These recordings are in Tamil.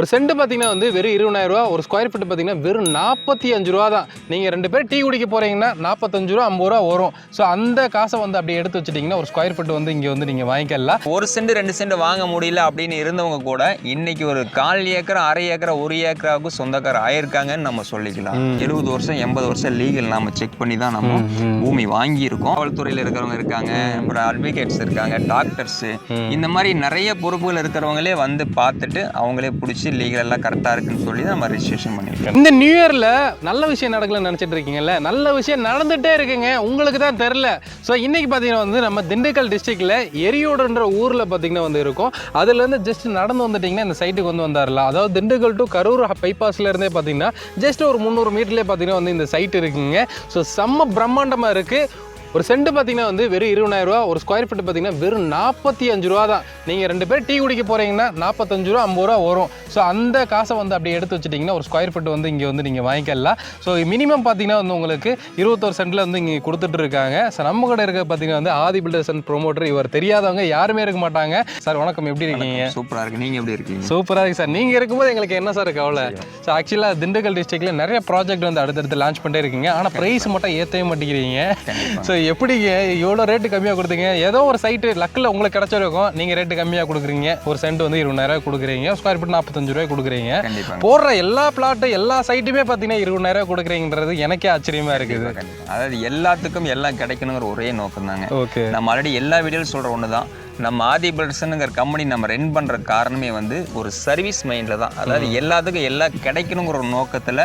ஒரு சென்ட் பார்த்தீங்கன்னா வந்து வெறும் இருபதாயிரம் ரூபா ஒரு ஸ்கொயர் ஃபீட் பார்த்தீங்கன்னா வெறும் நாற்பத்தி அஞ்சு ரூபா தான். நீங்கள் ரெண்டு பேர் டீ குடிக்க போகிறீங்கன்னா நாற்பத்தஞ்சு ரூபா ஐம்பது ரூபா வரும். ஸோ அந்த காசை வந்து அப்படியே எடுத்து வச்சிட்டிங்கன்னா ஒரு ஸ்கொயர் ஃபீட் வந்து இங்கே வந்து நீங்கள் வாங்கிக்கலாம். ஒரு சென்ட் ரெண்டு சென்ட் வாங்க முடியல அப்படின்னு இருந்தவங்க கூட இன்னைக்கு ஒரு கால் ஏக்கர் அரை ஏக்கர் ஒரு ஏக்கராவுக்கு சொந்தக்கார ஆயிருக்காங்கன்னு நம்ம சொல்லிக்கலாம். எழுபது வருஷம் எண்பது வருஷம் லீகல் நாம செக் பண்ணி தான் நம்ம பூமி வாங்கியிருக்கோம். காவல்துறையில் இருக்கிறவங்க இருக்காங்க அப்புறம் அட்வொகேட்ஸ் இருக்காங்க டாக்டர்ஸ் இந்த மாதிரி நிறைய பொறுப்புகள் இருக்கிறவங்களே வந்து பார்த்துட்டு அவங்களே பிடிச்சி வச்சு எல்லாம் கரெக்டாக இருக்குன்னு சொல்லி தான் நம்ம ரிஜிஸ்ட்ரேஷன் பண்ணியிருக்கோம். இந்த நியூ இயரில் நல்ல விஷயம் நடக்கலன்னு நினச்சிட்டு இருக்கீங்கல்ல? நல்ல விஷயம் நடந்துகிட்டே இருக்குங்க. உங்களுக்கு தான் தெரில ஸோ இன்றைக்கி பார்த்தீங்கன்னா வந்து நம்ம திண்டுக்கல் டிஸ்ட்ரிக்டில் எரியோடுன்ற ஊரில் பார்த்தீங்கன்னா வந்து இருக்கும். அதுலேருந்து ஜஸ்ட் நடந்து வந்துட்டிங்கன்னா இந்த சைட்டுக்கு வந்து வந்தாரலாம். அதாவது திண்டுக்கல் டு கரூர் பைபாஸ்லேருந்தே பார்த்தீங்கன்னா ஜஸ்ட் ஒரு முந்நூறு மீட்டர்லேயே பார்த்தீங்கன்னா வந்து இந்த சைட் இருக்குங்க. ஸோ செம்ம பிரம்மாண்டமாக இருக்குது ஒரு சென்ட் பார்த்தீங்கன்னா வந்து வெறும் இருபதாயிரம் ரூபா ஒரு ஸ்கொயர் ஃபீட் பார்த்தீங்கன்னா வெறும் நாற்பத்தி அஞ்சு ரூபா தான். நீங்கள் ரெண்டு பேர் டீ குடிக்க போகிறீங்கன்னா நாற்பத்தஞ்சு ரூபா ஐம்பது ரூபா வரும். ஸோ அந்த காசை வந்து அப்படியே எடுத்து வச்சிட்டிங்கன்னா ஒரு ஸ்கொயர் ஃபீட் வந்து இங்கே வந்து நீங்கள் வாங்கிக்கலாம். ஸோ மினிமம் பார்த்தீங்கன்னா வந்து உங்களுக்கு இருபத்தொரு சென்ட்டில் வந்து இங்கே கொடுத்துட்டு இருக்காங்க. ஸோ நம்ம கூட இருக்க பார்த்தீங்கன்னா வந்து ஆதி பில்டர்ஸ் அண்ட் ப்ரொமோட்டர் இவர் தெரியாதவங்க யாருமே இருக்க மாட்டாங்க. சார் வணக்கம். எப்படி இருக்கீங்க? சூப்பராக இருக்கு. நீங்கள் எப்படி இருக்கீங்க? சூப்பராக இருக்கு சார் நீங்கள் இருக்கும்போது எங்களுக்கு என்ன சார் கவலை? ஸோ ஆக்சுவலாக திண்டுக்கல் டிஸ்ட்ரிக்ட்ல நிறைய ப்ராஜெக்ட் வந்து அடுத்தடுத்து லான்ச் பண்ணிட்டே இருக்கீங்க. ஆனால் ப்ரைஸ் மட்டும் ஏற்றவே மாட்டேங்கிறீங்க. ஸோ எப்படிங்க? எவ்வளோ ரேட்டு கம்மியாக கொடுத்தீங்க. ஏதோ ஒரு சைட்டு லக்கில் உங்களுக்கு கிடைச்சிருக்கும். நீங்கள் ரேட்டு கம்மியாக கொடுக்குறீங்க. ஒரு சென்ட் வந்து இருபதாயிரம் கொடுக்குறீங்க. ஸ்கொயர் ஃபீட் நாற்பத்தஞ்சு ரூபாய் கொடுக்குறீங்க. போடுற எல்லா பிளாட்டு எல்லா சைட்டுமே பார்த்தீங்கன்னா இருபதாயிரம் கொடுக்குறீங்கன்றது எனக்கே ஆச்சரியமா இருக்குது. அதாவது எல்லாத்துக்கும் எல்லாம் கிடைக்கணுங்கிற ஒரே நோக்கம் தாங்க ஓகே நம்ம ஆல்ரெடி எல்லா வீடியோவில் சொல்கிற ஒன்று தான் நம்ம ஆதி பில்டர்ஸ்னுங்கிற கம்பெனி நம்ம ரன் பண்ணுற காரணமே வந்து ஒரு சர்வீஸ் மைண்டில் தான். அதாவது எல்லாத்துக்கும் எல்லாம் கிடைக்கணுங்கிற ஒரு நோக்கத்தில்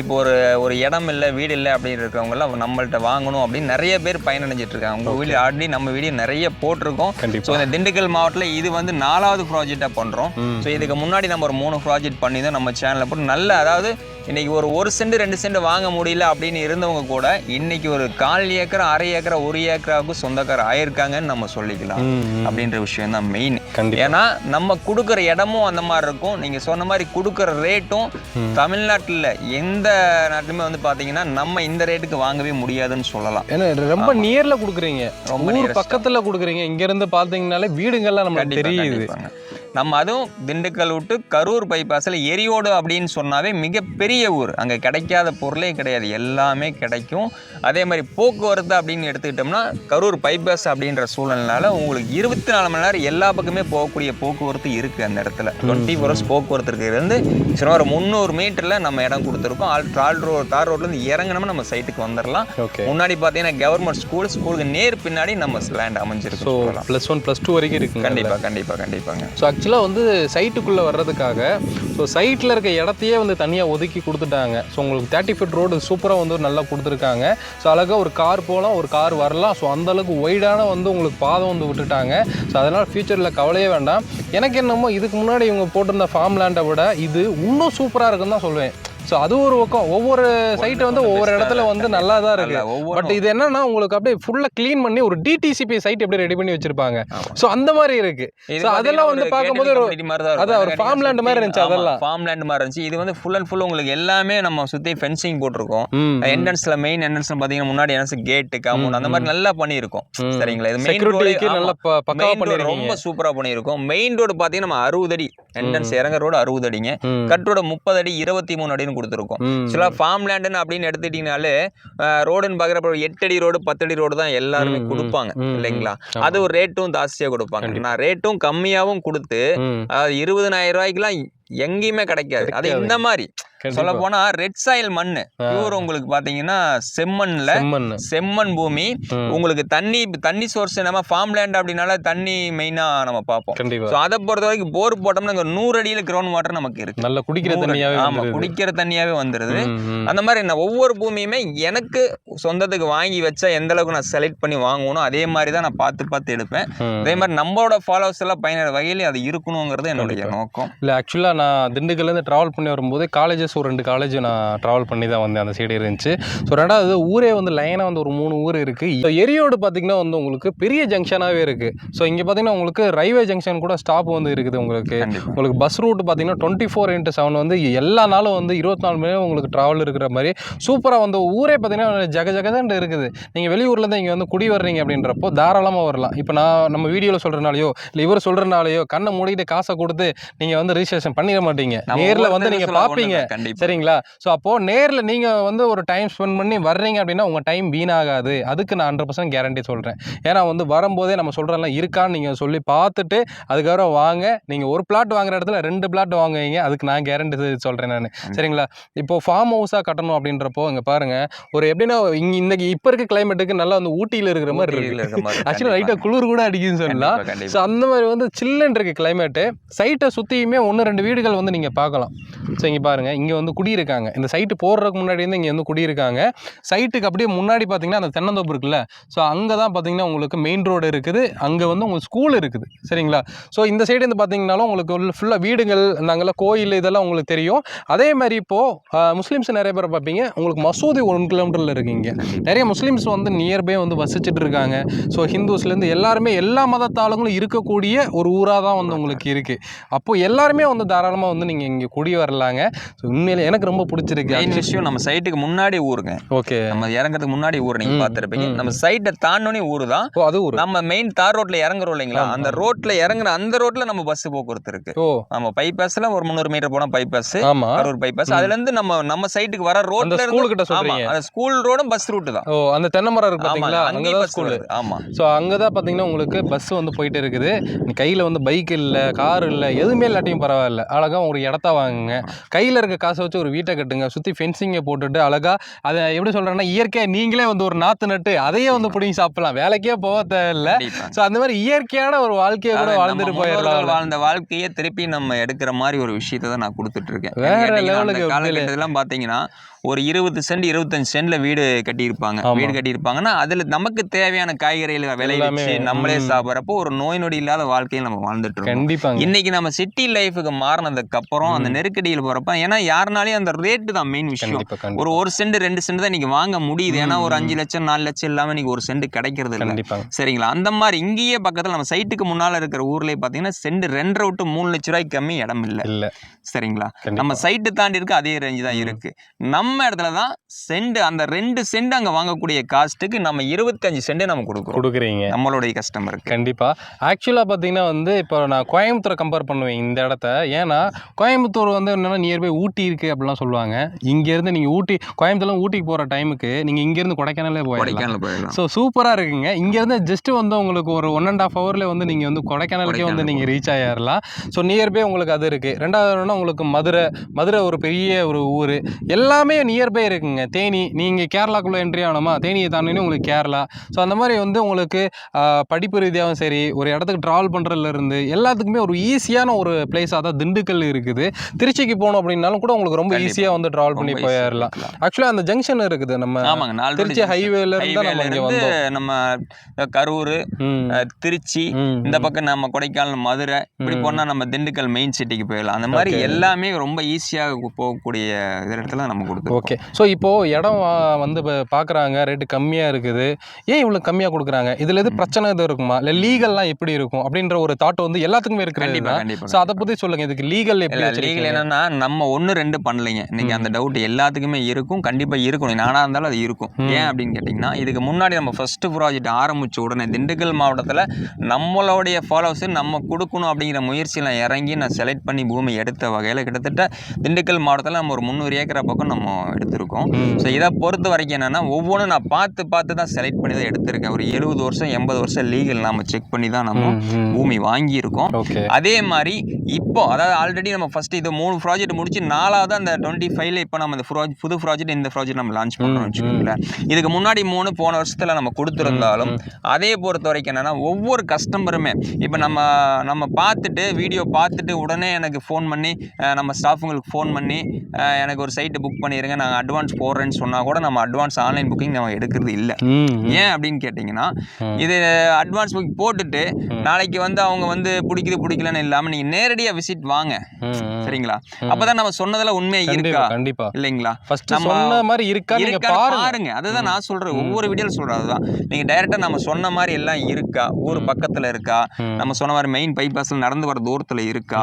இப்போ ஒரு ஒரு இடம் இல்லை வீடு இல்லை அப்படின்னு இருக்கவங்கலாம் நம்மள்ட்ட வாங்கணும் அப்படின்னு நிறைய பேர் பயனடைஞ்சிட்டு இருக்காங்க. உங்கள் வீடியோ ஆல்ரெடி நம்ம வீடியோ நிறைய போட்டிருக்கோம். ஸோ இந்த திண்டுக்கல் மாவட்டத்தில் இது வந்து நாலாவது ப்ராஜெக்டாக பண்ணுறோம் ஸோ இதுக்கு முன்னாடி நம்ம ஒரு மூணு ப்ராஜெக்ட் பண்ணி தான் நம்ம சேனலில் போட்டு நல்ல அதாவது இன்னைக்கு ஒரு ஒரு சென்ட் ரெண்டு சென்ட் வாங்க முடியல அப்படின்னு இருந்தவங்க கூட இன்னைக்கு ஒரு கால் ஏக்கர் அரை ஏக்கர் ஒரு ஏக்கராவுக்கு சொந்தக்கார ஆயிருக்காங்கன்னு நம்ம சொல்லிக்கலாம். அப்படின்ற விஷயம் தான் மெயின். ஏன்னா நம்ம கொடுக்குற இடமும் அந்த மாதிரி இருக்கும். நீங்க சொன்ன மாதிரி கொடுக்குற ரேட்டும் தமிழ்நாட்டில் எந்த நாட்டிலுமே வந்து பாத்தீங்கன்னா நம்ம இந்த ரேட்டுக்கு வாங்கவே முடியாதுன்னு சொல்லலாம். ஏன்னா ரொம்ப நியர்ல கொடுக்குறீங்க. ரொம்ப. பக்கத்துல கொடுக்குறீங்க. இங்க இருந்து பார்த்தீங்கன்னாலே வீடுங்கள்லாம் கண்டிப்பா, தெரியுது. நம்ம அதுவும் திண்டுக்கல் விட்டு கரூர் பைபாஸில் எரியோடு அப்படின்னு சொன்னாவே மிகப்பெரிய ஊர். அங்கே கிடைக்காத பொருளே கிடையாது. எல்லாமே கிடைக்கும். அதே மாதிரி போக்குவரத்து அப்படின்னு எடுத்துக்கிட்டோம்னா கரூர் பைபாஸ் அப்படின்ற சூழல்னால உங்களுக்கு இருபத்தி நாலு மணி நேரம் எல்லா பக்கமே போகக்கூடிய போக்குவரத்து இருக்குது அந்த இடத்துல. டுவெண்ட்டி ஃபோர் ஹவர்ஸ் போக்குவரத்து இருக்கிறது சுமார் ஒரு முந்நூறு மீட்டரில் நம்ம இடம் கொடுத்துருக்கோம். ஆல் ட்ரால் ரோட் தார் ரோட்லேருந்து இறங்கினோம்னா நம்ம சைட்டுக்கு வந்துடலாம் முன்னாடி பார்த்தீங்கன்னா கவர்மெண்ட் ஸ்கூல் ஸ்கூலுக்கு நேர் பின்னாடி நம்ம லேண்ட் அமைஞ்சிருக்கு. So. Plus one plus two வரைக்கும் இருக்குங்க கண்டிப்பா கண்டிப்பா கண்டிப்பாங்க. ஸோ ஆக்சுவலாக வந்து சைட்டுக்குள்ளே வர்றதுக்காக ஸோ சைட்டில் இருக்க இடத்தையே வந்து தனியாக ஒதுக்கி கொடுத்துட்டாங்க. ஸோ உங்களுக்கு தேர்ட்டி ஃபீட் ரோடு சூப்பராக வந்து நல்லா கொடுத்துருக்காங்க. ஸோ அழகாக ஒரு கார் போகலாம் ஒரு கார் வரலாம். ஸோ அந்த அளவுக்கு ஒய்டான வந்து உங்களுக்கு பாதம் வந்து விட்டுட்டாங்க. ஸோ அதனால் ஃபியூச்சரில் கவலையே வேண்டாம். எனக்கு என்னமோ இதுக்கு முன்னாடி இவங்க போட்டிருந்த ஃபார்ம் லேண்டை விட இது இன்னும் சூப்பராக இருக்குன்னு தான் சொல்லுவேன் ஸோ அது ஒரு பக்கம். ஒவ்வொரு சைட்டு வந்து ஒவ்வொரு இடத்துல வந்து நல்லா தான் இருக்கு. பட் இது என்னன்னா உங்களுக்கு அப்படியே ஃபுல்லாக க்ளீன் பண்ணி ஒரு டிடிசிபி சைட் எப்படி ரெடி பண்ணி வச்சிருப்பாங்க. ஸோ அந்த மாதிரி இருக்கு. ஸோ அதெல்லாம் வந்து பார்க்கும்போது ஒரு அதான் ஒரு farmland மாதிரி இருந்துச்சு அதெல்லாம். ஃபார்ம் லேண்ட் மாதிரி இருந்துச்சு. இது வந்து ஃபுல் அண்ட் ஃபுல் உங்களுக்கு எல்லாமே நம்ம சுத்தி ஃபென்சிங் போட்டிருக்கோம். என்ட்ரன்ஸ்ல மெயின் என்ட்ரன்ஸ்ல பாத்தீங்கன்னா முன்னாடி என்ன கேட் காம்பவுண்ட் அந்த மாதிரி நல்லா பண்ணியிருக்கோம். சரிங்களா? இது மெயின் செக்யூரிட்டிக்கு நல்ல ப- பக்காவா மெயின் ரோடு பண்ணிருக்கீங்க ரொம்ப சூப்பரா பண்ணியிருக்கோம். மெயின் ரோடு பாத்தீங்கன்னா நம்ம அறுபது அடி. என்ட்ரன்ஸ் இறங்க ரோடு அறுபது அடிங்க. கட் ரோடு முப்பது அடி இருபத்தி மூணு அடின்னு கொடுத்துருக்கோம். ஆக்சுவலாக ஃபார்ம் லேண்டுன்னு அப்படின்னு எடுத்துட்டீங்கனாலே ரோடுன்னு பார்க்குறப்ப எட்டு அடி ரோடு பத்து அடி ரோடு தான் எல்லாருமே கொடுப்பாங்க இல்லைங்களா. அது ஒரு ரேட்டும் ஜாஸ்தியாக கொடுப்பாங்க. நான் ரேட்டும் கம்மியாகவும் கொடுத்து இருபதனாயிரம் ரூபாய்க்குலாம் எங்கேயுமே கிடைக்காது அது. இந்த மாதிரி. சொல்ல போனா ரெட் சாயில் மண்ணு பியூர் உங்களுக்கு பாத்தீங்கன்னா செம்மண்ல. செம்மண் பூமி உங்களுக்கு தண்ணி தண்ணி சோர்ஸ் நம்ம ஃபார்ம் லேண்ட் அப்படின்னால தண்ணி மெயினா நம்ம பார்ப்போம் ஸோ அதை பொறுத்த வரைக்கும் போர் போட்டோம்னா இங்க நூறு அடியில கிரவுண்ட் வாட்டர் நமக்கு இருக்கு நல்ல குடிக்கிற. தண்ணியாவே ஆமா. குடிக்கிற தண்ணியாவே வந்துருது. அந்த மாதிரி நான் ஒவ்வொரு பூமியுமே எனக்கு சொந்தத்துக்கு வாங்கி வச்சா எந்த அளவுக்கு நான் செலக்ட் பண்ணி வாங்கணும் அதே மாதிரி தான் நான் பார்த்து பார்த்து எடுப்பேன். அதே மாதிரி நம்மளோட ஃபாலோவர்ஸ் எல்லாம் பயனடைற வகையில் அது இருக்கணுங்கிறது என்னுடைய நோக்கம் இல்லை ஆக்சுவலாக நான் திண்டுக்கல்லேருந்து ட்ராவல் பண்ணி வரும்போது காலேஜஸ் ஒரு ரெண்டு காலேஜ் நான் ட்ராவல் பண்ணி தான் வந்தேன் அந்த சைடு இருந்துச்சு. ஸோ ரெண்டாவது ஊரே வந்து லைனாக வந்து ஒரு மூணு ஊர் இருக்குது இப்போ எரியோடு பார்த்தீங்கன்னா வந்து உங்களுக்கு பெரிய ஜங்ஷனாகவே இருக்குது ஸோ இங்கே பார்த்தீங்கன்னா உங்களுக்கு ரயில்வே ஜங்ஷன் கூட ஸ்டாப் வந்து இருக்குது உங்களுக்கு. உங்களுக்கு பஸ் ரூட் பார்த்தீங்கன்னா டுவெண்ட்டி ஃபோர் இன்ட்டு செவன் வந்து எல்லா நாளும் வந்து இருபத்தி நாலு மணி உங்களுக்கு ட்ராவல் இருக்கிற மாதிரி சூப்பராக வந்து ஊரே பார்த்தீங்கன்னா ஜக ஜகதான் இருக்குது. நீங்கள் வெளியூர்லேருந்து இங்கே வந்து குடி வர்றீங்க அப்படின்றப்போ தாராளமாக வரலாம். இப்போ நான் நம்ம வீடியோவில் சொல்கிறனாலையோ இல்லை இவர் சொல்கிறனாலையோ கண்ணை மூடிட்டு காசை கொடுத்து நீங்கள் வந்து ரிஜிஸ்ட்ரேஷன் பண்ணி பண்ணிட மாட்டீங்க. நேர்ல வந்து நீங்க பாப்பீங்க. சரிங்களா? ஸோ அப்போ நேர்ல நீங்க வந்து ஒரு டைம் ஸ்பெண்ட் பண்ணி வர்றீங்க அப்படின்னா உங்க டைம் வீணாகாது. அதுக்கு நான் ஹண்ட்ரட் பர்சன்ட் கேரண்டி சொல்றேன். ஏன்னா வந்து வரும்போதே நம்ம சொல்றதெல்லாம் இருக்கான்னு நீங்க சொல்லி பார்த்துட்டு அதுக்கப்புறம் வாங்க. நீங்க ஒரு பிளாட் வாங்குற இடத்துல ரெண்டு பிளாட் வாங்குவீங்க. அதுக்கு நான் கேரண்டி சொல்றேன் நான். சரிங்களா? இப்போ ஃபார்ம் ஹவுஸா கட்டணும் அப்படின்றப்போ இங்க பாருங்க. ஒரு எப்படின்னா இங்க இன்னைக்கு இப்ப இருக்க கிளைமேட்டுக்கு நல்லா வந்து ஊட்டியில இருக்கிற மாதிரி இருக்கு. ஆக்சுவலா லைட்டா. குளிர் கூட அடிக்குதுன்னு சொல்லலாம். ஸோ அந்த மாதிரி வந்து சில்லுன்னு இருக்கு கிளைமேட்டு சைட்டை சுற்றியுமே ஒன்று ரெண்டு வீடுகள் வந்து நீங்கள் பார்க்கலாம். ஸோ இங்கே பாருங்கள் இங்கே வந்து குடியிருக்காங்க. இந்த சைட்டு போடுறதுக்கு முன்னாடி வந்து இங்கே வந்து குடியிருக்காங்க. சைட்டுக்கு அப்படியே முன்னாடி பார்த்தீங்கன்னா அந்த தென்னந்தோப்பு இருக்குல்ல? ஸோ அங்கே தான் பார்த்தீங்கன்னா உங்களுக்கு மெயின் ரோடு இருக்குது. அங்கே வந்து உங்களுக்கு ஸ்கூல் இருக்குது. சரிங்களா? ஸோ இந்த சைடு வந்து பார்த்தீங்கன்னாலும் உங்களுக்கு உள்ள ஃபுல்லாக வீடுகள் நாங்கள்லாம் கோயில் இதெல்லாம் உங்களுக்கு தெரியும். அதே மாதிரி இப்போது முஸ்லீம்ஸ் நிறைய பேர் பார்ப்பீங்க. உங்களுக்கு மசூதி ஒன் கிலோமீட்டரில் இருக்கீங்க நிறைய முஸ்லீம்ஸ் வந்து நியர்பை வந்து வசிச்சுட்டு இருக்காங்க. ஸோ ஹிந்துஸ்லேருந்து எல்லாருமே எல்லா மதத்தாளங்களும் இருக்கக்கூடிய ஒரு ஊராக தான் வந்து உங்களுக்கு இருக்குது அப்போ எல்லாருமே வந்து தாராளமாக வந்து நீங்கள் இங்கே குடி வரலாங்க. ஸோ உண்மையிலே எனக்கு ரொம்ப பிடிச்சிருக்கு. மெயின் விஷயம் நம்ம சைட்டுக்கு முன்னாடி ஊருங்க. ஓகே நம்ம இறங்குறதுக்கு முன்னாடி ஊர் நீங்க ம், பார்த்துருப்பீங்க. நம்ம சைட்டை தாண்டோனே ஊர் தான். ஓ அது ஒரு நம்ம மெயின் தார் ரோட்ல இறங்குறோம் இல்லைங்களா? அந்த. ரோட்ல இறங்குற அந்த ரோட்ல நம்ம பஸ் போக்குவரத்து இருக்கு. ஓ. நம்ம பைபாஸ்ல ஒரு முந்நூறு மீட்டர் போனா பைபாஸ் கரூர் பைபாஸ் ம். அதுல இருந்து நம்ம நம்ம சைட்டுக்கு வர ரோட்ல இருந்து ஸ்கூலுக்கிட்ட ஆமா சொல்கிறீங்க அந்த ஸ்கூல் ரோடும் பஸ் ரூட் தான். ஓ அந்த தென்னை மரம் இருக்கு ஆமா பார்த்தீங்களா அங்கே தான் ஸ்கூலு ஆமா. ஸோ அங்கே தான் பார்த்தீங்கன்னா உங்களுக்கு பஸ் வந்து போயிட்டு இருக்குது. கையில் வந்து பைக் இல்லை கார் இல்லை எதுவுமே இல்லாட்டியும் பரவாயில்ல. அழகாக ஒரு இடத்த வாங்குங்க. கையில் இருக்க காசை வச்சு ஒரு வீட்டை கட்டுங்க. சுற்றி ஃபென்சிங்கை போட்டுட்டு அழகாக அதை எப்படி சொல்கிறேன்னா இயற்கையாக நீங்களே வந்து ஒரு நாற்று நட்டு அதையே வந்து பிடிங்கி சாப்பிடலாம். வேலைக்கே போக தேவையில்ல. ஸோ அந்த மாதிரி இயற்கையான ஒரு வாழ்க்கையை கூட வாழ்ந்துட்டு போயிடலாம். வாழ்ந்த வாழ்க்கையை திருப்பி நம்ம எடுக்கிற மாதிரி ஒரு விஷயத்தை தான் நான் கொடுத்துட்டு இருக்கேன். வேற லெவலுக்கு. காலகட்டத்திலாம் பாத்தீங்கன்னா ஒரு இருபது சென்ட் இருபத்தஞ்சு சென்ட்ல வீடு கட்டியிருப்பாங்க. வீடு கட்டியிருப்பாங்கன்னா அதுல நமக்கு தேவையான காய்கறிகளை விளைவிச்சு நம்மளே. சாப்பிட்றப்போ ஒரு நோய் நொடி இல்லாத வாழ்க்கையை நம்ம வாழ்ந்துட்டு இருக்கோம். இன்னைக்கு நம்ம சிட்டி லைஃபுக்கு மாறினதுக்கு அப்புறம் அந்த. நெருக்கடியில் போறப்ப ஏன்னா யாருனாலையும் அந்த ரேட்டு தான் மெயின் விஷயம். ஒரு ஒரு சென்ட் ரெண்டு சென்ட் தான் இன்னைக்கு வாங்க முடியுது. ஏன்னா ஒரு அஞ்சு லட்சம் நாலு லட்சம் இல்லாம இன்னைக்கு ஒரு சென்ட் கிடைக்கிறது இல்லை. சரிங்களா? அந்த மாதிரி இங்கேயே பக்கத்துல நம்ம சைட்டுக்கு முன்னால இருக்கிற ஊர்லயே பாத்தீங்கன்னா சென்ட் ரெண்டரை விட்டு மூணு லட்ச ரூபாய்க்கு கம்மி இடம் இல்ல. சரிங்களா? நம்ம சைட்டு தாண்டி இருக்கு அதே ரேஞ்சு தான். இருக்கு. நம்ம இடத்துல தான் சென்ட் அந்த ரெண்டு சென்ட் அங்க வாங்கக்கூடிய காஸ்ட்டுக்கு நம்ம இருபத்தஞ்சு சென்ட் நம்ம கொடுக்குறோம். கொடுக்குறீங்க. நம்மளுடைய கஸ்டமருக்கு கண்டிப்பா. ஆக்சுவலாக பார்த்தீங்கன்னா வந்து இப்போ நான் கோயம்புத்தூரை கம்பேர் பண்ணுவேன் இந்த இடத்த. ஏன்னா கோயம்புத்தூர் வந்து என்னன்னா நியர்பை ஊட்டி இருக்கு அப்படிலாம் சொல்லுவாங்க. இங்கேருந்து நீங்கள் ஊட்டி கோயம்புத்தூர்ல ஊட்டிக்கு போகிற டைமுக்கு நீங்கள் இங்கேருந்து கொடைக்கானலே போயிடலாம். போயிடலாம். ஸோ சூப்பராக இருக்குங்க. இங்கேருந்து ஜஸ்ட் வந்து உங்களுக்கு ஒரு ஒன் அண்ட் ஆஃப் ஹவரில் வந்து நீங்கள் வந்து கொடைக்கானலுக்கே வந்து நீங்கள் ரீச் ஆயிடலாம் ஸோ நியர்பை உங்களுக்கு அது இருக்குது ரெண்டாவது உங்களுக்கு மதுரை மதுரை ஒரு பெரிய ஒரு ஊர். எல்லாமே நியர்பை இருக்குங்க தேனி நீங்கள் கேரளாக்குள்ளே என்ட்ரி ஆகணுமா தேனியை தாண்டினே உங்களுக்கு கேரளா ஸோ அந்த மாதிரி வந்து உங்களுக்கு படிப்பு ரீதியாகவும் சரி ஒரு இடத்துக்கு ட்ராவல் பண்ணுறதுல இருந்து எல்லாத்துக்குமே ஒரு ஈஸியான ஒரு பிளேஸாக தான் திண்டுக்கல் இருக்குது திருச்சிக்கு போகணும் அப்படின்னாலும் கூட உங்களுக்கு ரொம்ப. ஈஸியாக வந்து ட்ராவல் பண்ணி போயிடலாம். ஆக்சுவலாக அந்த ஜங்ஷன் இருக்குது நம்ம ஆமாங்க திருச்சி ஹைவேல இருந்து நம்ம இங்கே நம்ம கரூர் திருச்சி இந்த. பக்கம் நம்ம கொடைக்கானல் மதுரை இப்படி ம். போனா நம்ம திண்டுக்கல் மெயின் சிட்டிக்கு போயிடலாம் அந்த மாதிரி. எல்லாமே ரொம்ப ஈஸியாக போகக்கூடிய இடத்துல நம்ம கொடுத்துருக்கோம் ஓகே ஸோ இப்போ இடம் வந்து இப்போ பார்க்குறாங்க ரேட்டு கம்மியாக இருக்குது. ஏன் இவ்வளோ கம்மியாக கொடுக்குறாங்க? இதில் எது. பிரச்சனை எதுவும் இருக்குமா? இல்லை லீகல்லாம் எப்படி இருக்கும்? அப்படின்ற ஒரு தாட் வந்து எல்லாத்துக்குமே இருக்கிறது கண்டிப்பா தான். கண்டிப்பா ஸோ அதை பற்றி சொல்லுங்க. இதுக்கு லீகல் எப்படி லீகல் என்னன்னா நம்ம ஒண்ணு ரெண்டு பண்ணலைங்க. ம். அந்த டவுட் எல்லாத்துக்குமே இருக்கும். கண்டிப்பா இருக்கணும். நானா இருந்தாலும் அது இருக்கும். ஏன் அப்படின்னு கேட்டிங்கன்னா இதுக்கு முன்னாடி நம்ம ஃபர்ஸ்ட் ப்ராஜெக்ட் ஆரம்பிச்ச உடனே திண்டுக்கல் மாவட்டத்துல நம்மளுடைய ஃபாலோவர்ஸ் நம்ம கொடுக்கணும் அப்படிங்கிற முயற்சியில் இறங்கி நான் செலக்ட் பண்ணி பூமி எடுத்த வகையில் கிட்டத்தட்ட திண்டுக்கல் மாவட்டத்தில் நம்ம ஒரு முந்நூறு ஏக்கரை பக்கம் நம்ம எடுத்திருக்கோம். ஸோ இதை பொறுத்த வரைக்கும் என்னன்னா ஒவ்வொன்றும் நான் பார்த்து பார்த்து தான் செலக்ட் பண்ணி தான் எடுத்திருக்கேன் ஒரு எழுபது வருஷம் எண்பது வருஷம் லீகல் நம்ம செக் பண்ணி தான் நம்ம. பூமி வாங்கியிருக்கோம் அதே மாதிரி இப்போ அதாவது ஆல்ரெடி நம்ம ஃபர்ஸ்ட் இது மூணு ப்ராஜெக்ட் முடிச்சு நாலாவது அந்த டுவெண்ட்டி ஃபைவ்ல இப்போ நம்ம இந்த ப்ராஜெக்ட் புது ப்ராஜெக்ட் இந்த ப்ராஜெக்ட் நம்ம லான்ச் பண்ணுறோம் ம், வச்சுக்கோங்களேன் இதுக்கு முன்னாடி மூணு போன வருஷத்துல நம்ம கொடுத்துருந்தாலும் அதே பொறுத்த வரைக்கும் என்னன்னா ஒவ்வொரு கஸ்டமருமே இப்போ நம்ம நம்ம பார்த்துட்டு வீடியோ பார்த்துட்டு உடனே எனக்கு ஃபோன் பண்ணி நம்ம ஸ்டாஃபுங்களுக்கு ஃபோன் பண்ணி எனக்கு ஒரு சைட்டு புக் பண்ணிடுங்க நாங்கள் அட்வான்ஸ் போடுறேன்னு சொன்னால் கூட நம்ம அட்வான்ஸ் ஆன்லைன் புக்கிங் நம்ம எடுக்கிறது இல்லை. ஏன் அப்படின்னு கேட்டிங்கன்னா. இது அட்வான்ஸ் புக் போட்டுட்டு. நாளைக்கு வந்து அவங்க வந்து பிடிக்குது பிடிக்கலன்னு இல்லாமல் நீங்கள் நேரடியாக விசிட் வாங்க. சரிங்களா. அப்பதான் நம்ம சொன்னதெல்லாம் உண்மையா இருக்கா? கண்டிப்பா. இல்லைங்களா? நம்ம சொன்ன மாதிரி இருக்கா இருக்கான்னு பாருங்க. அதுதான் நான் சொல்றேன். ஒவ்வொரு வீடியோல சொல்றது அதுதான். நீங்க டைரக்டா நம்ம சொன்ன மாதிரி எல்லாம் இருக்கா? ஊர். பக்கத்துல இருக்கா? நம்ம சொன்ன மாதிரி மெயின் பைபாஸ்ல நடந்து வர தூரத்துல இருக்கா?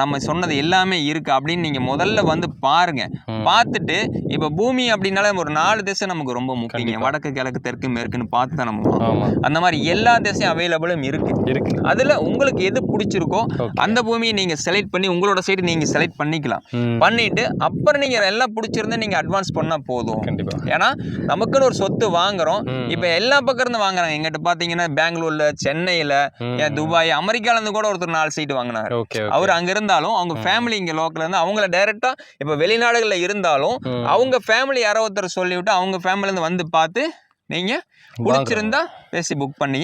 நம்ம சொன்னது எல்லாமே இருக்கா? அப்படின்னு நீங்க முதல்ல வந்து பாருங்க. பார்த்துட்டு இப்ப பூமி அப்படின்னாலே ஒரு நாலு திசை நமக்கு ரொம்ப முக்கியம். வடக்கு கிழக்கு தெற்கு மேற்குன்னு பார்த்து தான் நம்ம அந்த மாதிரி எல்லா திசையும் அவைலபிளும் இருக்கு. இருக்கு. அதுல உங்களுக்கு எது பிடிச்சிருக்கோ அந்த பூமியை நீங்கள் செலக்ட் பண்ணி உங்களோட சைடு நீங்கள் செலக்ட் பண்ணிக்கலாம். பண்ணிட்டு அப்புறம் நீங்கள் எல்லாம் பிடிச்சிருந்தா நீங்கள் அட்வான்ஸ் பண்ணால் போதும். கண்டிப்பா. ஏன்னா நமக்குன்னு ஒரு சொத்து வாங்குறோம். இப்போ எல்லா பக்கம் இருந்து வாங்குறாங்க. எங்கிட்ட பார்த்தீங்கன்னா பெங்களூர்ல சென்னையில் துபாய் அமெரிக்கால இருந்து கூட ஒருத்தர் நாலு சீட்டு வாங்கினாரு. அவர் அங்க இருந்தாலும் அவங்க ஃபேமிலி இங்க லோக்கல்ல இருந்து அவங்கள டைரக்டா இப்ப வெளிநாடுகள்ல இருந்தாலும். அவங்க ஃபேமிலி யாரோ ஒருத்தர் சொல்லிவிட்டு அவங்க ஃபேமிலில இருந்து வந்து பார்த்து நீங்க பிடிச்சிருந்தா பேசி புக் பண்ணி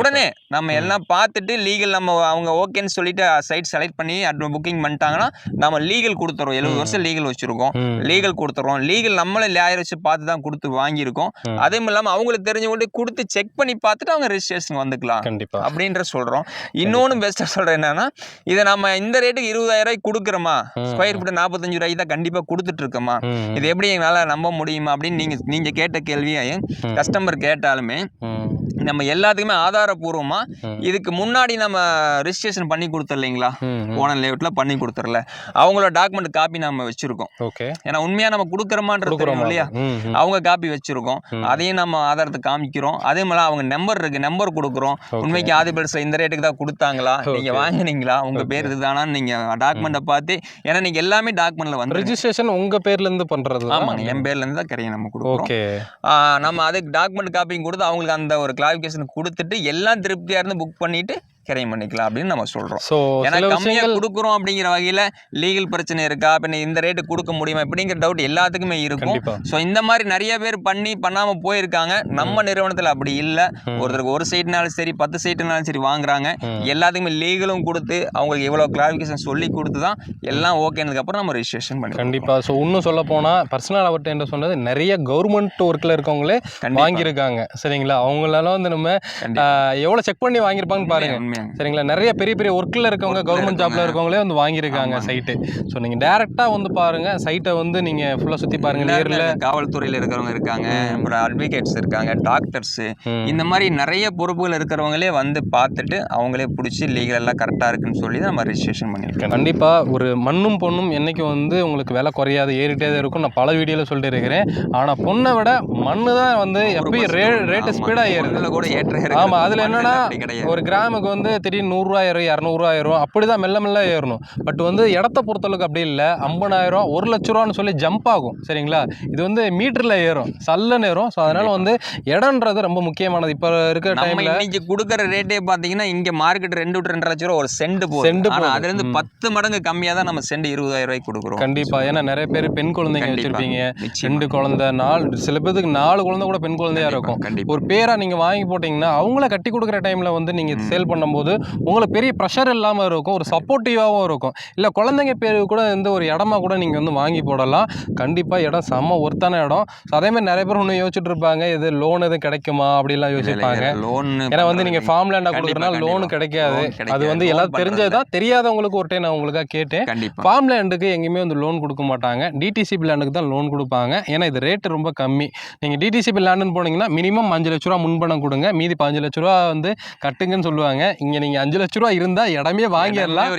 உடனே நம்ம எல்லாம் பார்த்துட்டு லீகல் நம்ம அவங்க ஓகேன்னு சொல்லிட்டு சைட் செலக்ட் பண்ணி புக்கிங் பண்ணிட்டாங்கன்னா நம்ம லீகல் கொடுத்துறோம். எழுபது வருஷம் லீகல் வச்சிருக்கோம். லீகல் கொடுத்துறோம். லீகல் நம்மளே லேயர் வச்சு பார்த்து தான் கொடுத்து வாங்கியிருக்கோம். அதுவும் இல்லாமல் அவங்களுக்கு தெரிஞ்சவங்கள்ட்ட கொடுத்து செக் பண்ணி பார்த்துட்டு அவங்க ரெஜிஸ்ட்ரேஷன் வந்துக்கலாம். கண்டிப்பா. அப்படின்ற சொல்றோம். இன்னொன்னு பெஸ்ட்டாக சொல்றேன் என்னன்னா இதை நம்ம இந்த ரேட்டுக்கு இருபதாயிரம் ரூபாய்க்கு கொடுக்குறோமா. ஸ்கொயர் ஃபீட் நாற்பத்தஞ்சு ரூபாய்க்கு தான் கண்டிப்பா கொடுத்துட்டு இருக்கோமா. இது எப்படி எங்களால நம்ப முடியுமா? அப்படின்னு நீங்க நீங்க கேட்ட கேள்வியை. கஸ்டமர் கேட்டாலுமே. நம்ம எல்லாத்துக்குமே ஆதாரபூர்வமா ம். இதுக்கு முன்னாடி நம்ம ரிஜிஸ்ட்ரேஷன் பண்ணி கொடுத்துர்லைங்களா. ஓனர் லேஅவுட்ல பண்ணி கொடுத்துர்ல அவங்களோட டாக்குமெண்ட் காப்பி நம்ம வச்சிருக்கோம். ஓகே. ஏன்னா உண்மையா நம்ம கொடுக்குறோமான்றது தெரியும் இல்லையா. அவங்க காப்பி வச்சிருக்கோம். அதையும் நம்ம ஆதாரத்தை காமிக்கிறோம். அதே மாதிரி அவங்க நம்பர் இருக்கு. நம்பர் கொடுக்குறோம். உண்மைக்கு ஆதி பெருசா இந்த ரேட்டுக்கு தான் கொடுத்தாங்களா? நீங்க. வாங்குனீங்களா? உங்க பேர் இதுதானா நீங்க டாக்குமெண்ட்டை பார்த்து ஏன்னா நீங்க எல்லாமே டாக்குமெண்ட்ல வந்து ரெஜிஸ்ட்ரேஷன் உங்க பேர்ல இருந்து பண்றது ஆமாங்க. என் பேர்ல இருந்து தான் கிடையாது நம்ம கொடுக்குறோம். நம்ம அதுக்கு டாக்குமெண்ட் காப்பியும் கொடுத்து அவங்களுக்கு அந்த ஒரு கிளாரிஃபிகேஷன் கொடுத்துட்டு எல்லாம் திருப்தியாக இருந்து புக் பண்ணிட்டு கிரைம் பண்ணிக்கலாம் அப்படின்னு நம்ம சொல்றோம். சோ ஏன்னா சில கம்மியா விஷயங்கள் கொடுக்குறோம் அப்படிங்கிற வகையில லீகல் பிரச்சனை இருக்கா? பின்ன இந்த ரேட்டு கொடுக்க முடியுமா? இப்படிங்கிற டவுட் எல்லாத்துக்குமே இருக்கும். ஸோ இந்த மாதிரி நிறைய பேர் பண்ணி பண்ணாம போயிருக்காங்க. நம்ம நிறுவனத்துல அப்படி இல்ல. ஒருத்தருக்கு ஒரு சைட்னாலும் சரி பத்து சைட்னாலும் சரி வாங்குறாங்க. எல்லாத்துக்குமே லீகலும் கொடுத்து அவங்களுக்கு எவ்வளவு கிளாரிஃபிகேஷன் சொல்லி கொடுத்து தான் எல்லாம் ஓகேனதுக்கு அப்புறம் நம்ம ரெஜிஸ்ட்ரேஷன் பண்ணி கண்டிப்பா. ஸோ இன்னும் சொல்ல போனா பர்சனல் அவர்கிட்ட என்ன சொன்னது? நிறைய கவர்மெண்ட் ஒர்க்ல இருக்கவங்களே. வாங்கியிருக்காங்க. சரிங்களா? அவங்களால வந்து நம்ம எவ்வளவு செக் பண்ணி வாங்கியிருப்பாங்கன்னு பாருங்க. சரிங்களா? நிறைய பெரிய பெரிய ஒர்க்கில் இருக்கவங்க கவர்மெண்ட் ஜாப்ல இருக்கவங்க. இருக்கவங்களே வந்து வாங்கியிருக்காங்க. சைட்டு ஸோ நீங்கள் டேரெக்டாக வந்து பாருங்க சைட்டை வந்து நீங்கள் ஃபுல்லாக சுற்றி பாருங்க நேரில். காவல்துறையில இருக்கிறவங்க இருக்காங்க அப்புறம் அட்வொகேட்ஸ் இருக்காங்க டாக்டர்ஸ். இந்த மாதிரி நிறைய பொறுப்புகள் இருக்கிறவங்களே வந்து பார்த்துட்டு அவங்களே பிடிச்சி லீகல் எல்லாம் கரெக்டாக இருக்குன்னு சொல்லி தான் நம்ம ரெஜிஸ்ட்ரேஷன் பண்ணியிருக்கோம். கண்டிப்பா ஒரு மண்ணும் பொண்ணும் என்னைக்கு வந்து உங்களுக்கு விலை குறையாது ஏறிட்டே தான் இருக்கும். நான் பல வீடியோவில் சொல்லிட்டு இருக்கிறேன். ஆனா பொண்ணை விட மண்ணு தான் வந்து எப்பயும் ரே ரேட்டு ஸ்பீடாக ஏறுது. கூட ஏற்ற ஆமா அதுல என்னன்னா ஒரு கிராமுக்கு வந்து திடீர்னு நூறுரூவா ஏறும் இரநூறுவா ஏறும். அப்படிதான் மெல்ல மெல்ல ஏறணும். பட் வந்து இடத்த பொறுத்தளவுக்கு அப்படி இல்லை. ஐம்பதாயிரம் ஒரு லட்ச ரூபான்னு சொல்லி ஜம்ப் ஆகும். சரிங்களா? இது வந்து மீட்டர்ல ஏறும். சல்லுன்னு ஏறும். ஸோ அதனால வந்து இடம்ன்றது ரொம்ப முக்கியமானது. இப்போ இருக்கிற டைம்ல இன்னைக்கு கொடுக்குற ரேட்டே பாத்தீங்கன்னா இங்க மார்க்கெட் ரெண்டு டு ரெண்டரை லட்சம் ரூபா ஒரு சென்ட் போகுது. சென்ட் ஆனா போகுது. அதுல இருந்து ம். பத்து மடங்கு கம்மியா தான் நம்ம சென்ட் இருபதாயிரம் ரூபாய்க்கு கொடுக்குறோம். கண்டிப்பா. ஏன்னா நிறைய பேர் பெண் குழந்தைங்க. வச்சிருப்பீங்க. ரெண்டு குழந்தை நாலு சில பேருக்கு நாலு குழந்தை கூட பெண் குழந்தையா இருக்கும். ஒரு பேரா நீங்க வாங்கி போட்டீங்கன்னா அவங்கள கட்டி கொடுக்குற டைம்ல வந்து நீங்க சேல் பண்ணும்போது உங்களுக்கு பெரிய ப்ரெஷர் இல்லாம இருக்கும் ஒரு சப்போர்ட்டிவாகவும் இருக்கும். இல்ல குழந்தைங்க பேரு கூட வந்து ஒரு இடமா கூட நீங்க வந்து வாங்கி போடலாம். கண்டிப்பா இடம் செம்ம ஒர்த்தான இடம். ஸோ அதே மாதிரி நிறைய பேர் ஒன்று யோசிச்சுட்டு இருப்பாங்க இது லோன் எதுவும் கிடைக்குமா? அப்படிலாம் யோசிப்பாங்க. லோன் ஏன்னா வந்து நீங்க ஃபார்ம் லேண்டா கண்டிப்பா, கொடுக்குறதுனால லோன். கிடைக்காது. அது வந்து எல்லாம் தெரிஞ்சதுதான். தெரியாதவங்களுக்கு ஒரு டைம் நான் உங்களுக்காக கேட்டேன். ஃபார்ம் லேண்டுக்கு எங்கேயுமே வந்து லோன் கொடுக்க மாட்டாங்க. டிடிசிபி லேண்டுக்கு தான் லோன் கொடுப்பாங்க. ஏன்னா இது ரேட்டு ரொம்ப கம்மி. நீங்கள் டிடிசிபி லேண்டுன்னு போனீங்கன்னா மினிமம் அஞ்சு லட்ச ரூபா முன்பணம் கொடுங்க. மீதி பதினஞ்சு லட்ச ரூபா வந்து கட்டுங்கன்னு சொல்லுவாங்க. இங்கே நீங்கள் அஞ்சு லட்ச ரூபா இருந்தால் இடமே வாங்கிடலாம்.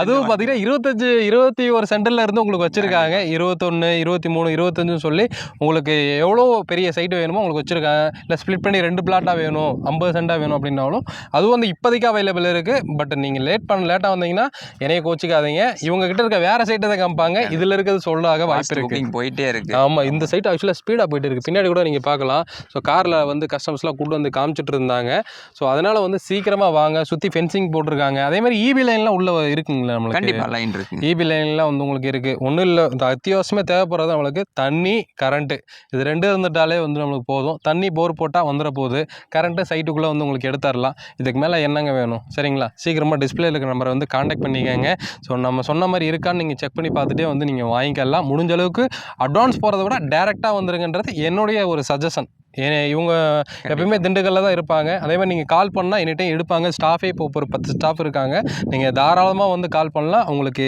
அதுவும் பார்த்தீங்கன்னா இருபத்தஞ்சு இருபத்தி ஒரு சென்டர்ல இருந்து உங்களுக்கு வச்சிருக்காங்க. இருபத்தொன்று இருபத்தி மூணு இருபத்தஞ்சுன்னு சொல்லி உங்களுக்கு எவ்வளோ பெரிய சைட்டு வேணுமோ உங்களுக்கு வச்சிருக்காங்க. இல்லை ஸ்ப்ளிட் பண்ணி ரெண்டு பிளாட்டாக வேணும் ஐம்பது சென்டாக வேணும் அப்படின்னாலும் அதுவும் வந்து இப்போதைக்கு அவைலபிள் இருக்குது பட் நீங்கள் லேட் பண்ண லேட்டாக வந்தீங்கன்னா என்னைய கோச்சிக்காதீங்க. இவங்க கிட்ட இருக்க வேற சைட்டை தான் காமிப்பாங்க. இதில் இருக்கிறது சொல்லாக வாய்ப்பு இருக்குது போயிட்டே இருக்கு. ஆமாம் இந்த சைட் ஆக்சுவலாக ஸ்பீடாக போயிட்டு இருக்கு. பின்னாடி கூட நீங்கள் பார்க்கலாம். ஸோ காரில் வந்து கஸ்டமர்ஸ்லாம் கூட்டு வந்து காமிச்சிட்டு இருந்தாங்க. ஸோ அதனால வந்து சீக்கிரமாக வாங்க சுற்றி ஃபென்சிங் போட்டிருக்காங்க. அதே மாதிரி இபி லைன்லாம் உள்ள இருக்குங்களா நம்மளுக்கு? கண்டிப்பா லைன் இருக்கு. இபி லைன்லாம் வந்து உங்களுக்கு இருக்குது ஒன்றும் இல்லை இந்த அத்தியாவசியமே தேவைப்படுறது நம்மளுக்கு தண்ணி கரண்ட்டு இது ரெண்டு இருந்துட்டாலே வந்து நம்மளுக்கு போதும். தண்ணி போர் போட்டால் வந்துட போகுது. கரண்ட்டு சைட்டுக்குள்ளே வந்து உங்களுக்கு எடுத்துடலாம் இதுக்கு மேலே என்னங்க வேணும்? சரிங்களா? சீக்கிரமாக டிஸ்பிளே இருக்கிற நம்பரை வந்து காண்டாக்ட் பண்ணிக்கங்க. ஸோ நம்ம சொன்ன மாதிரி இருக்கான்னு நீங்கள் செக் பண்ணி பார்த்துட்டே வந்து நீங்கள் வாங்கிக்கலாம். முடிஞ்ச அளவுக்கு அட்வான்ஸ் போகிறத விட டேரெக்டாக வந்துருங்கன்றது என்னுடைய ஒரு சஜஷன் இவங்க எப்பயுமே திண்டுக்கல்ல தான் இருப்பாங்க. அதே மாதிரி நீங்கள் கால் பண்ணால் எனி டைம் எடுப்பாங்க ஸ்டாஃபே இப்போ ஒரு பத்து ஸ்டாஃப் இருக்காங்க. நீங்கள் தாராளமாக வந்து கால் பண்ணலாம் உங்களுக்கு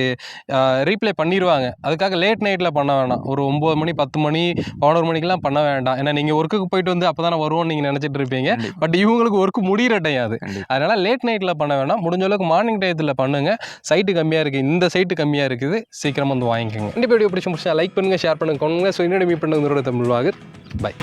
ரீப்ளே பண்ணிடுவாங்க அதுக்காக லேட் நைட்டில் பண்ண வேணாம். ஒரு ஒம்பது மணி பத்து மணி பதினோரு மணிக்கெலாம் பண்ண வேண்டாம். ஏன்னா நீங்கள் ஒர்க்குக்கு போயிட்டு வந்து அப்போ தானே வருவோம்னு நீங்கள் நினச்சிட்டு இருப்பீங்க. பட் இவங்களுக்கு ஒர்க்கு முடிகிற டைம் அது. அதனால் லேட் நைட்டில் பண்ண வேணாம். முடிஞ்ச அளவுக்கு மார்னிங் டயத்தில் பண்ணுங்கள் சைட்டு கம்மியாக இருக்குது இந்த சைட்டு கம்மியாக இருக்குது. சீக்கிரமாக வந்து வாங்கிக்கோங்க. கண்டிப்பாக வீடியோ பிடிச்சி முடிச்சா லைக் பண்ணுங்கள் ஷேர் பண்ணுங்க. கொண்டுங்க ஸோ இன்னொரு மீட் பண்ணுங்க தமிழ்வாகர் பை